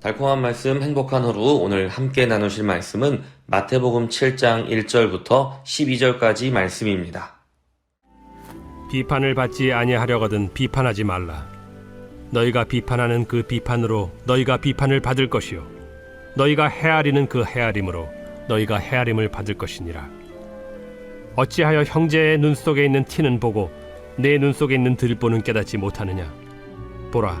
달콤한 말씀, 행복한 하루, 오늘 함께 나누실 말씀은 마태복음 7장 1절부터 12절까지 말씀입니다. 비판을 받지 아니하려거든 비판하지 말라. 너희가 비판하는 그 비판으로 너희가 비판을 받을 것이요 너희가 헤아리는 그 헤아림으로 너희가 헤아림을 받을 것이니라. 어찌하여 형제의 눈 속에 있는 티는 보고 내 눈 속에 있는 들보는 깨닫지 못하느냐? 보라,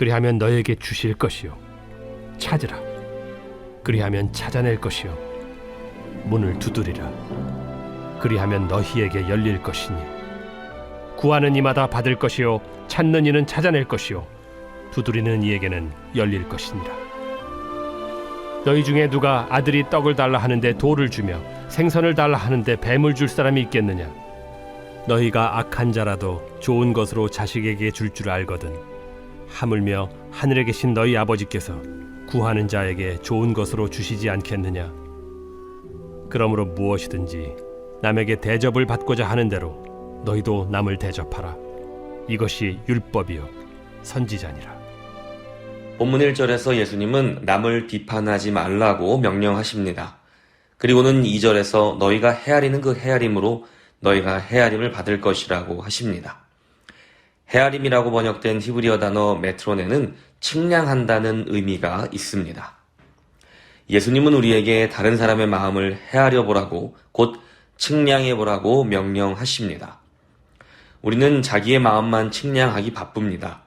그리하면 너에게 주실 것이요. 찾으라. 그리하면 찾아낼 것이요. 문을 두드리라. 그리하면 너희에게 열릴 것이니. 구하는 이마다 받을 것이요 찾는 이는 찾아낼 것이요 두드리는 이에게는 열릴 것이니라 너희 중에 누가 아들이 떡을 달라 하는데 돌을 주며 생선을 달라 하는데 뱀을 줄 사람이 있겠느냐 너희가 악한 자라도 좋은 것으로 자식에게 줄줄 알거든 하물며 하늘에 계신 너희 아버지께서 구하는 자에게 좋은 것으로 주시지 않겠느냐 그러므로 무엇이든지 남에게 대접을 받고자 하는 대로 너희도 남을 대접하라. 이것이 율법이요 선지자니라. 본문 1절에서 예수님은 남을 비판하지 말라고 명령하십니다. 그리고는 2절에서 너희가 헤아리는 그 헤아림으로 너희가 헤아림을 받을 것이라고 하십니다. 헤아림이라고 번역된 히브리어 단어 메트로네는 측량한다는 의미가 있습니다. 예수님은 우리에게 다른 사람의 마음을 헤아려 보라고 곧 측량해 보라고 명령하십니다. 우리는 자기의 마음만 측량하기 바쁩니다.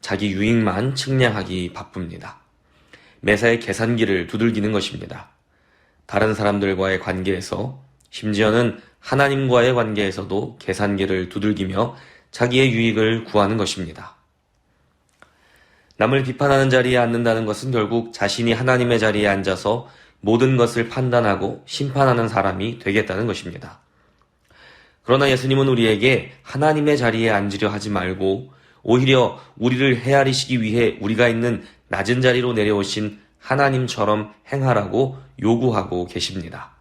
자기 유익만 측량하기 바쁩니다. 매사에 계산기를 두들기는 것입니다. 다른 사람들과의 관계에서 심지어는 하나님과의 관계에서도 계산기를 두들기며 자기의 유익을 구하는 것입니다. 남을 비판하는 자리에 앉는다는 것은 결국 자신이 하나님의 자리에 앉아서 모든 것을 판단하고 심판하는 사람이 되겠다는 것입니다. 그러나 예수님은 우리에게 하나님의 자리에 앉으려 하지 말고 오히려 우리를 헤아리시기 위해 우리가 있는 낮은 자리로 내려오신 하나님처럼 행하라고 요구하고 계십니다.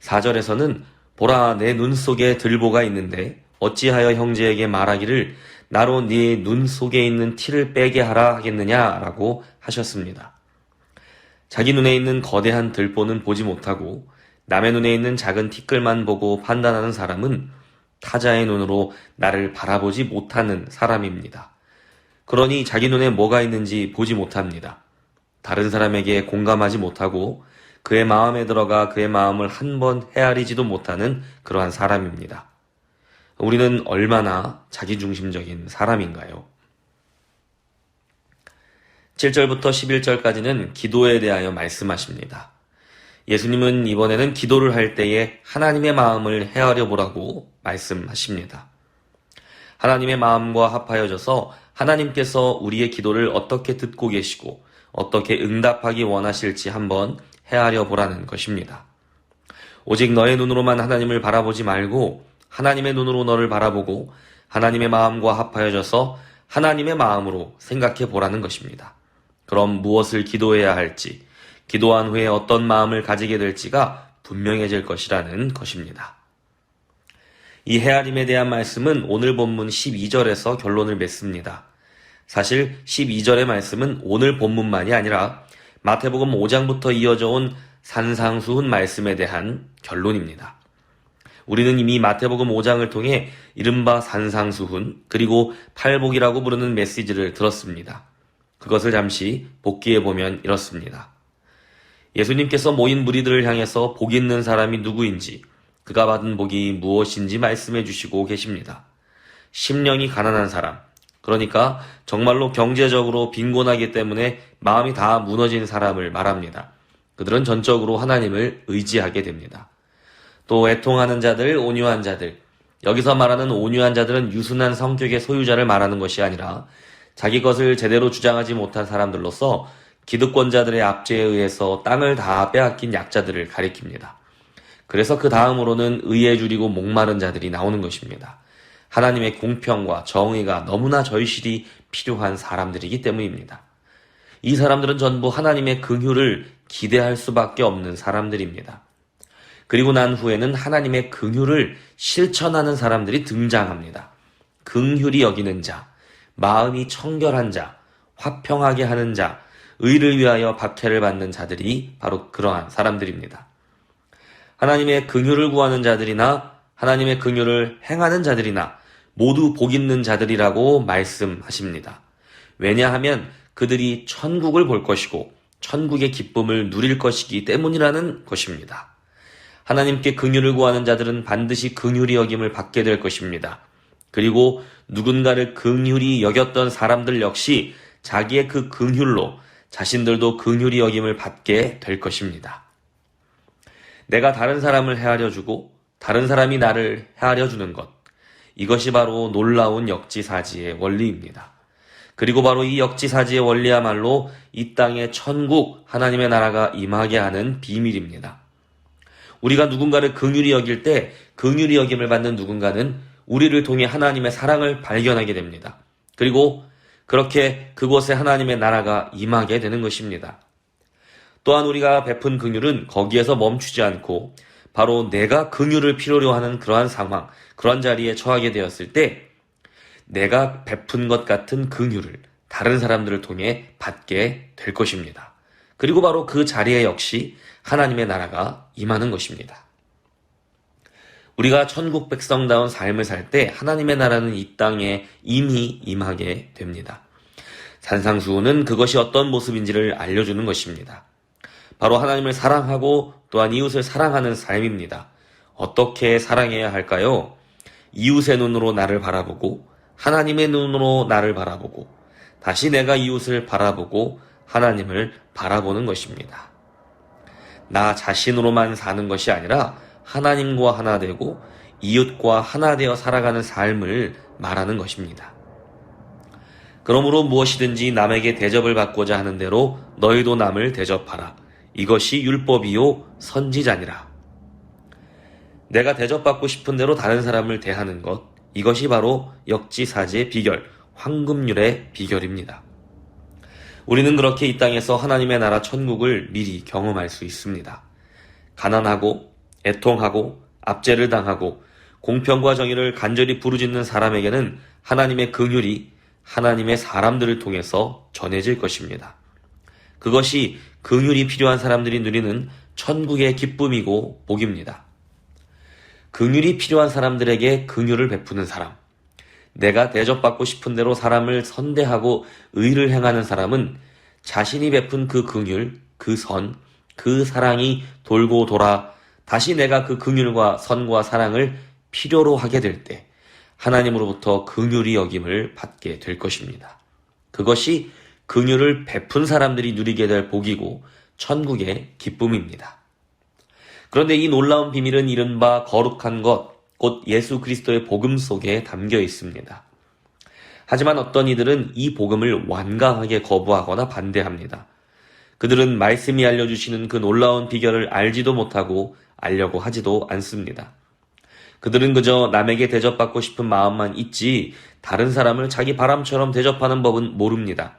4절에서는 보라 내 눈 속에 들보가 있는데 어찌하여 형제에게 말하기를 나로 네 눈 속에 있는 티를 빼게 하라 하겠느냐라고 하셨습니다. 자기 눈에 있는 거대한 들보는 보지 못하고 남의 눈에 있는 작은 티끌만 보고 판단하는 사람은 타자의 눈으로 나를 바라보지 못하는 사람입니다. 그러니 자기 눈에 뭐가 있는지 보지 못합니다. 다른 사람에게 공감하지 못하고 그의 마음에 들어가 그의 마음을 한 번 헤아리지도 못하는 그러한 사람입니다. 우리는 얼마나 자기중심적인 사람인가요? 7절부터 11절까지는 기도에 대하여 말씀하십니다. 예수님은 이번에는 기도를 할 때에 하나님의 마음을 헤아려 보라고 말씀하십니다. 하나님의 마음과 합하여져서 하나님께서 우리의 기도를 어떻게 듣고 계시고 어떻게 응답하기 원하실지 한번 헤아려 보라는 것입니다. 오직 너의 눈으로만 하나님을 바라보지 말고 하나님의 눈으로 너를 바라보고 하나님의 마음과 합하여져서 하나님의 마음으로 생각해 보라는 것입니다. 그럼 무엇을 기도해야 할지, 기도한 후에 어떤 마음을 가지게 될지가 분명해질 것이라는 것입니다. 이 헤아림에 대한 말씀은 오늘 본문 12절에서 결론을 맺습니다. 사실 12절의 말씀은 오늘 본문만이 아니라 마태복음 5장부터 이어져 온 산상수훈 말씀에 대한 결론입니다. 우리는 이미 마태복음 5장을 통해 이른바 산상수훈 그리고 팔복이라고 부르는 메시지를 들었습니다. 그것을 잠시 복기해 보면 이렇습니다. 예수님께서 모인 무리들을 향해서 복 있는 사람이 누구인지 그가 받은 복이 무엇인지 말씀해 주시고 계십니다. 심령이 가난한 사람, 그러니까 정말로 경제적으로 빈곤하기 때문에 마음이 다 무너진 사람을 말합니다. 그들은 전적으로 하나님을 의지하게 됩니다. 또 애통하는 자들, 온유한 자들, 여기서 말하는 온유한 자들은 유순한 성격의 소유자를 말하는 것이 아니라 자기 것을 제대로 주장하지 못한 사람들로서 기득권자들의 압제에 의해서 땅을 다 빼앗긴 약자들을 가리킵니다. 그래서 그 다음으로는 의에 줄이고 목마른 자들이 나오는 것입니다. 하나님의 공평과 정의가 너무나 절실히 필요한 사람들이기 때문입니다. 이 사람들은 전부 하나님의 긍휼을 기대할 수밖에 없는 사람들입니다. 그리고 난 후에는 하나님의 긍휼을 실천하는 사람들이 등장합니다. 긍휼이 여기는 자, 마음이 청결한 자, 화평하게 하는 자, 의를 위하여 박해를 받는 자들이 바로 그러한 사람들입니다. 하나님의 긍휼을 구하는 자들이나 하나님의 긍휼을 행하는 자들이나 모두 복 있는 자들이라고 말씀하십니다. 왜냐하면 그들이 천국을 볼 것이고 천국의 기쁨을 누릴 것이기 때문이라는 것입니다. 하나님께 긍휼을 구하는 자들은 반드시 긍휼히 여김을 받게 될 것입니다. 그리고 누군가를 긍휼히 여겼던 사람들 역시 자기의 그 긍휼로 자신들도 긍휼히 여김을 받게 될 것입니다. 내가 다른 사람을 헤아려 주고 다른 사람이 나를 헤아려 주는 것. 이것이 바로 놀라운 역지사지의 원리입니다. 그리고 바로 이 역지사지의 원리야말로 이 땅에 천국 하나님의 나라가 임하게 하는 비밀입니다. 우리가 누군가를 긍휼히 여길 때 긍휼히 여김을 받는 누군가는 우리를 통해 하나님의 사랑을 발견하게 됩니다. 그리고 그렇게 그곳에 하나님의 나라가 임하게 되는 것입니다. 또한 우리가 베푼 긍휼은 거기에서 멈추지 않고 바로 내가 긍휼을 필요로 하는 그러한 상황, 그런 자리에 처하게 되었을 때 내가 베푼 것 같은 긍휼을 다른 사람들을 통해 받게 될 것입니다. 그리고 바로 그 자리에 역시 하나님의 나라가 임하는 것입니다. 우리가 천국 백성다운 삶을 살 때 하나님의 나라는 이 땅에 이미 임하게 됩니다. 산상수훈은 그것이 어떤 모습인지를 알려주는 것입니다. 바로 하나님을 사랑하고 또한 이웃을 사랑하는 삶입니다. 어떻게 사랑해야 할까요? 이웃의 눈으로 나를 바라보고 하나님의 눈으로 나를 바라보고 다시 내가 이웃을 바라보고 하나님을 바라보는 것입니다. 나 자신으로만 사는 것이 아니라 하나님과 하나 되고 이웃과 하나 되어 살아가는 삶을 말하는 것입니다. 그러므로 무엇이든지 남에게 대접을 받고자 하는 대로 너희도 남을 대접하라. 이것이 율법이요 선지자니라. 내가 대접받고 싶은 대로 다른 사람을 대하는 것, 이것이 바로 역지사지의 비결, 황금률의 비결입니다. 우리는 그렇게 이 땅에서 하나님의 나라 천국을 미리 경험할 수 있습니다. 가난하고 애통하고 압제를 당하고 공평과 정의를 간절히 부르짖는 사람에게는 하나님의 긍휼이 하나님의 사람들을 통해서 전해질 것입니다. 그것이 긍휼이 필요한 사람들이 누리는 천국의 기쁨이고 복입니다. 긍휼이 필요한 사람들에게 긍휼을 베푸는 사람, 내가 대접받고 싶은 대로 사람을 선대하고 의를 행하는 사람은 자신이 베푼 그 긍휼, 그 선, 그 사랑이 돌고 돌아 다시 내가 그 긍휼과 선과 사랑을 필요로 하게 될 때 하나님으로부터 긍휼이 여김을 받게 될 것입니다. 그것이 긍휼을 베푼 사람들이 누리게 될 복이고 천국의 기쁨입니다. 그런데 이 놀라운 비밀은 이른바 거룩한 것, 곧 예수 그리스도의 복음 속에 담겨 있습니다. 하지만 어떤 이들은 이 복음을 완강하게 거부하거나 반대합니다. 그들은 말씀이 알려주시는 그 놀라운 비결을 알지도 못하고 알려고 하지도 않습니다. 그들은 그저 남에게 대접받고 싶은 마음만 있지 다른 사람을 자기 바람처럼 대접하는 법은 모릅니다.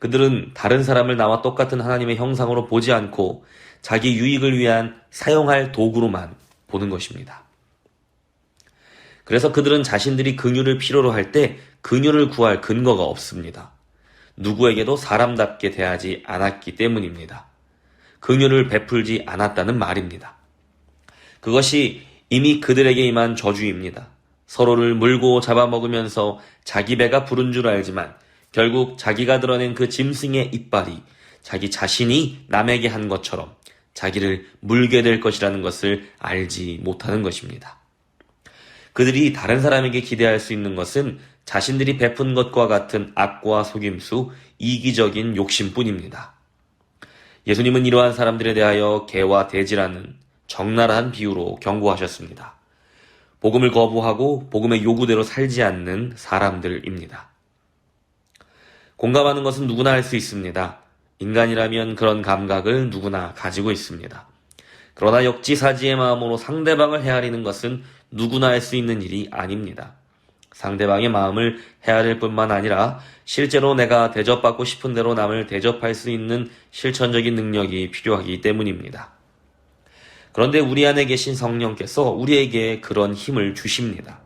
그들은 다른 사람을 나와 똑같은 하나님의 형상으로 보지 않고 자기 유익을 위한 사용할 도구로만 보는 것입니다. 그래서 그들은 자신들이 긍휼을 필요로 할 때 긍휼을 구할 근거가 없습니다. 누구에게도 사람답게 대하지 않았기 때문입니다. 긍휼을 베풀지 않았다는 말입니다. 그것이 이미 그들에게 임한 저주입니다. 서로를 물고 잡아먹으면서 자기 배가 부른 줄 알지만 결국 자기가 드러낸 그 짐승의 이빨이 자기 자신이 남에게 한 것처럼 자기를 물게 될 것이라는 것을 알지 못하는 것입니다. 그들이 다른 사람에게 기대할 수 있는 것은 자신들이 베푼 것과 같은 악과 속임수, 이기적인 욕심뿐입니다. 예수님은 이러한 사람들에 대하여 개와 돼지라는 적나라한 비유로 경고하셨습니다. 복음을 거부하고 복음의 요구대로 살지 않는 사람들입니다. 공감하는 것은 누구나 할 수 있습니다. 인간이라면 그런 감각을 누구나 가지고 있습니다. 그러나 역지사지의 마음으로 상대방을 헤아리는 것은 누구나 할 수 있는 일이 아닙니다. 상대방의 마음을 헤아릴 뿐만 아니라 실제로 내가 대접받고 싶은 대로 남을 대접할 수 있는 실천적인 능력이 필요하기 때문입니다. 그런데 우리 안에 계신 성령께서 우리에게 그런 힘을 주십니다.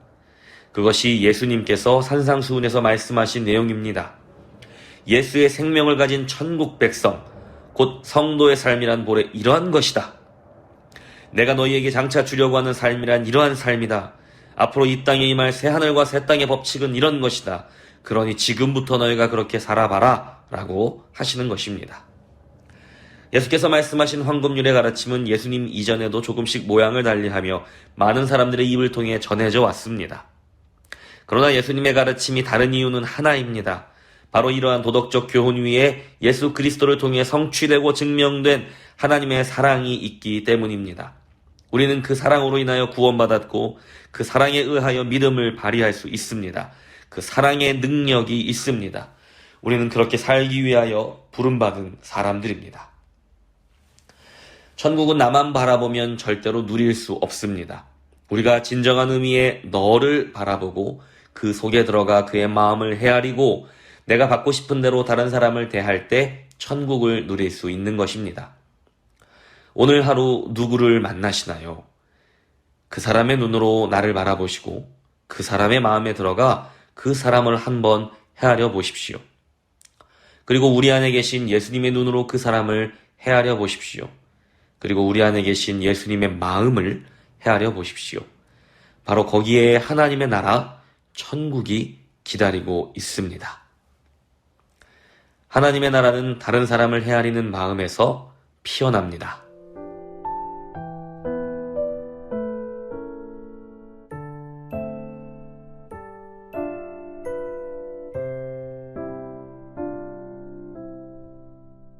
그것이 예수님께서 산상수훈에서 말씀하신 내용입니다. 예수의 생명을 가진 천국 백성, 곧 성도의 삶이란 볼에 이러한 것이다. 내가 너희에게 장차 주려고 하는 삶이란 이러한 삶이다. 앞으로 이 땅에 임할 새 하늘과 새 땅의 법칙은 이런 것이다. 그러니 지금부터 너희가 그렇게 살아봐라. 라고 하시는 것입니다. 예수께서 말씀하신 황금률의 가르침은 예수님 이전에도 조금씩 모양을 달리하며 많은 사람들의 입을 통해 전해져 왔습니다. 그러나 예수님의 가르침이 다른 이유는 하나입니다. 바로 이러한 도덕적 교훈 위에 예수 그리스도를 통해 성취되고 증명된 하나님의 사랑이 있기 때문입니다. 우리는 그 사랑으로 인하여 구원받았고 그 사랑에 의하여 믿음을 발휘할 수 있습니다. 그 사랑의 능력이 있습니다. 우리는 그렇게 살기 위하여 부름받은 사람들입니다. 천국은 나만 바라보면 절대로 누릴 수 없습니다. 우리가 진정한 의미의 너를 바라보고 그 속에 들어가 그의 마음을 헤아리고 내가 받고 싶은 대로 다른 사람을 대할 때 천국을 누릴 수 있는 것입니다. 오늘 하루 누구를 만나시나요? 그 사람의 눈으로 나를 바라보시고 그 사람의 마음에 들어가 그 사람을 한번 헤아려 보십시오. 그리고 우리 안에 계신 예수님의 눈으로 그 사람을 헤아려 보십시오. 그리고 우리 안에 계신 예수님의 마음을 헤아려 보십시오. 바로 거기에 하나님의 나라, 천국이 기다리고 있습니다. 하나님의 나라는 다른 사람을 헤아리는 마음에서 피어납니다.